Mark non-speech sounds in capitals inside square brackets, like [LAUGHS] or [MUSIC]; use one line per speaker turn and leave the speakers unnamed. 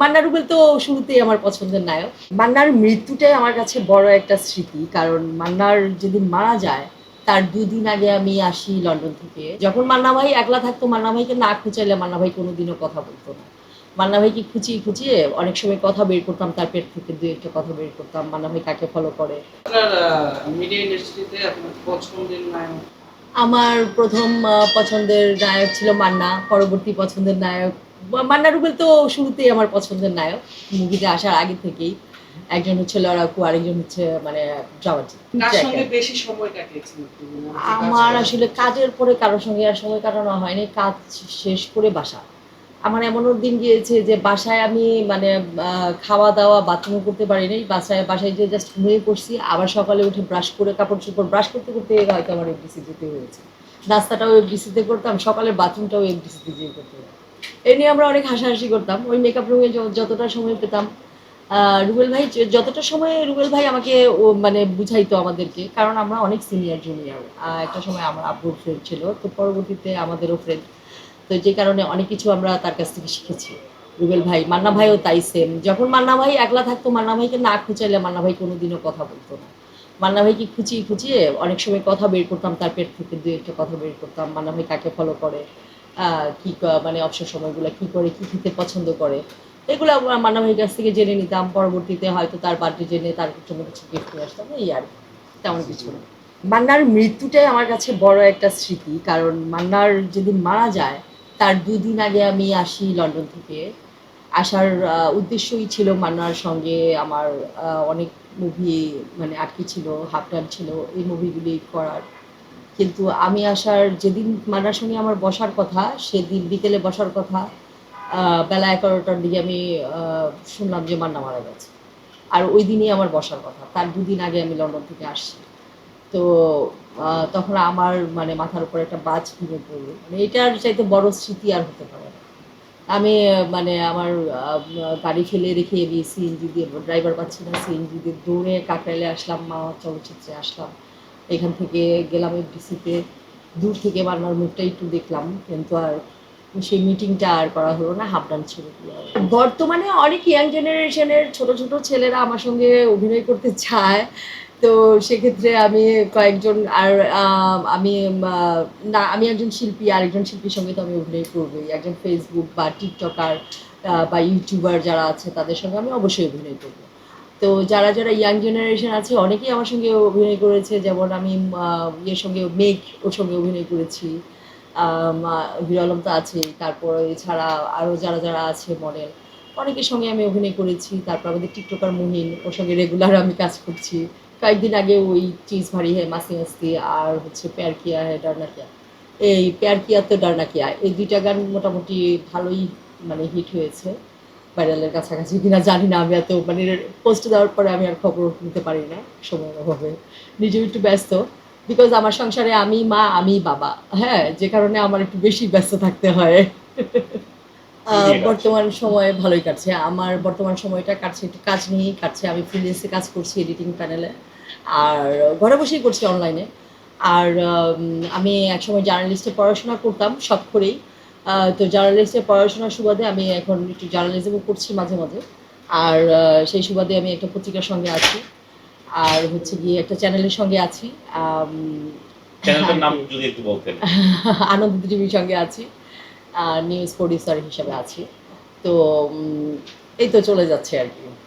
মান্না রুবেল তো শুরুতেই আমার পছন্দের নায়ক। মান্নার মৃত্যুটাই আমার কাছে বড় একটা স্মৃতি কারণ মান্নার যেদিন মারা যায় তার দুদিন আগে আমি আসি লন্ডন থেকে। যখন মান্না ভাই একলা থাকতো মান্না ভাইকে না খুঁচাইলে মান্না ভাই কোনোদিনও কথা বলতো না। মান্না ভাইকে খুঁচিয়ে খুঁচিয়ে অনেক সময় কথা বের করতাম তার পেট থেকে দু একটা কথা বের করতাম মান্না ভাই কাকে ফলো করে।
মিডিয়া ইন্ডাস্ট্রিতে আপনার পছন্দের নায়ক?
আমার প্রথম পছন্দের নায়ক ছিল মান্না পরবর্তী পছন্দের নায়ক মান্না রুবেল তো শুরুতেই আমার পছন্দের নায়ক। মুভিতে আসার আগে থেকেই। একজন হচ্ছে লড়াকু আরেকজন হচ্ছে মানে ড্রামাটি
কার সঙ্গে বেশি সময় কাটিয়েছেন আপনি? যে
আমার আসলে কাজের পরে কারোর সঙ্গে আর সময় কাটানো হয়নি। কাজ শেষ করে বাসা। আমার এমনও দিন গিয়েছে যে বাসায় আমি মানে খাওয়া দাওয়া বাথরুম করতে পারিনি। বাসায় বাসায় যে জাস্ট ঘুমিয়ে পড়ছি। আবার সকালে উঠে ব্রাশ করে কাপড় চোপড় ব্রাশ করতে করতে হয়তো আমার এফডিসি যেতে হয়েছে। নাস্তাটাও এফডিসিতে করতাম। সকালের বাথরুমটাও এফডিসিতে যেয়ে করতে হতো। এ নিয়ে আমরা অনেক হাসাহাসি করতাম। ওই মেকআপ রুমে যতটা সময় পেতাম রুবেল ভাই যতটা সময় রুবেল ভাই আমাকে ও মানে বুঝাইতো আমাদেরকে, কারণ আমরা অনেক সিনিয়র জুনিয়র একটা সময় আমার আব্বুর ফ্রেন্ড ছিল, তো পরবর্তীতে আমাদেরও ফ্রেন্ড তো যে কারণে অনেক কিছু আমরা তার কাছ থেকে শিখেছি। রুবেল ভাই, মান্না ভাইও তাই সেম যখন মান্না ভাই একলা থাকতো, মান্না ভাইকে না খুঁচাইলে মান্না ভাই কোনোদিনও কথা বলতো না। মান্না ভাইকে খুঁচিয়ে খুঁচিয়ে অনেক সময় কথা বের করতাম, তার পেট থেকে দু একটা কথা বের করতাম। মান্না ভাই কাকে ফলো করে? কি মানে অবসর সময়গুলো কি করে, কি খেতে পছন্দ করে। এগুলো মান্না ভাইয়ের কাছ থেকে জেনে নিতাম, পরবর্তীতে হয়তো তার বার্থডে জেনে তার জন্য কিছু গিফট নিয়ে আসতাম, এই আর তেমন কিছু না। মান্নার মৃত্যুটাই আমার কাছে বড় একটা স্মৃতি, কারণ মান্নার যেদিন মারা যায়, তার দুদিন আগে আমি আসি লন্ডন থেকে। আসার উদ্দেশ্যই ছিল মান্নার সঙ্গে আমার অনেক মুভি মানে আটকে ছিল, হাফ টাইম ছিল এই মুভিগুলি করার। কিন্তু আমি আসার যেদিন সঙ্গে আমার বসার কথা, সেদিন বিকেলে বসার কথা বেলা এগারোটার দিকে আমি শুনলাম যে মান্না মারা গেছে। আর ওই দিনই আমার বসার কথা। তার দুদিন আগে আমি লন্ডন থেকে আসছি। তো তখন আমার মানে মাথার উপর একটা বাজ ভেঙে পড়ল। মানে এটার চাইতে বড় স্মৃতি আর হতে পারে না। আমি মানে আমার গাড়ি ফেলে রেখে আমি সিএনজি দিয়ে, ড্রাইভার পাচ্ছি না, সিএনজি দিয়ে দৌড়ে কাকরাইলে আসলাম, মা চলচ্চিত্রে আসলাম। এখান থেকে গেলাম এফডিসিতে দূর থেকে মান্নার মুখটা একটু দেখলাম, কিন্তু আর সেই মিটিংটা আর করা হলো না হাফডান ছিল। বর্তমানে অনেক ইয়াং জেনারেশনের ছোট ছোট ছেলেরা আমার সঙ্গে অভিনয় করতে চায়। তো সেক্ষেত্রে আমি কয়েকজন আর আমি না, আমি একজন শিল্পী, আরেকজন শিল্পীর সঙ্গে তো আমি অভিনয় করবোই। একজন ফেসবুক বা টিকটকার বা ইউটিউবার যারা আছে তাদের সঙ্গে আমি অবশ্যই অভিনয় করব। তো যারা যারা ইয়াং জেনারেশন আছে, অনেকেই আমার সঙ্গে অভিনয় করেছে, যেমন আমি ইয়ের সঙ্গে মেঘ, ওর সঙ্গে অভিনয় করেছি। বিরলম তো আছেই। তারপর এছাড়া আরও যারা যারা আছে মডেল, অনেকের সঙ্গে আমি অভিনয় করেছি। তারপর আমাদের টিকটকার মুহিন ওর সঙ্গে রেগুলার আমি কাজ করছি। কয়েকদিন আগে ওই চিজ ভারী হ্যাঁ মাসি মাস্তি আর হচ্ছে প্যার কিয়া হ্যাঁ ডারনা কিয়া এই প্যার কিয়া তো ডারনা কিয়া এই দুইটা গান মোটামুটি ভালোই মানে হিট হয়েছে। ভাইরালের কাছাকাছি কিনা জানি না আমি এত মানে পোস্ট দেওয়ার পরে আমি আর খবর নিতে পারি না সময়ের অভাবে। নিজেও একটু ব্যস্ত বিকজ আমার সংসারে আমি মা আমি বাবা। হ্যাঁ যে কারণে আমার একটু বেশি ব্যস্ত থাকতে হয়। বর্তমান সময় ভালোই কাটছে। আমার বর্তমান সময়টা কাটছে একটু কাজ নিয়েই কাটছে। আমি ফ্রিল্যান্সে কাজ করছি এডিটিং প্যানেলে আর ঘরে বসেই করছি অনলাইনে আর আমি একসময় জার্নালিস্টে পড়াশোনা করতাম সব করেই। তো জার্নালিস্টের পড়াশোনার সুবাদে আমি এখন একটু জার্নালিজমও করছি মাঝে মাঝে। আর সেই সুবাদে আমি একটা পত্রিকার সঙ্গে আছি। আর হচ্ছে গিয়ে একটা চ্যানেলের সঙ্গে আছি।
বলতেন। [LAUGHS]
আনন্দ টিভির সঙ্গে আছি। নিউজ প্রডিউসার হিসাবে আছি। তো এই তো চলে যাচ্ছে আর কি।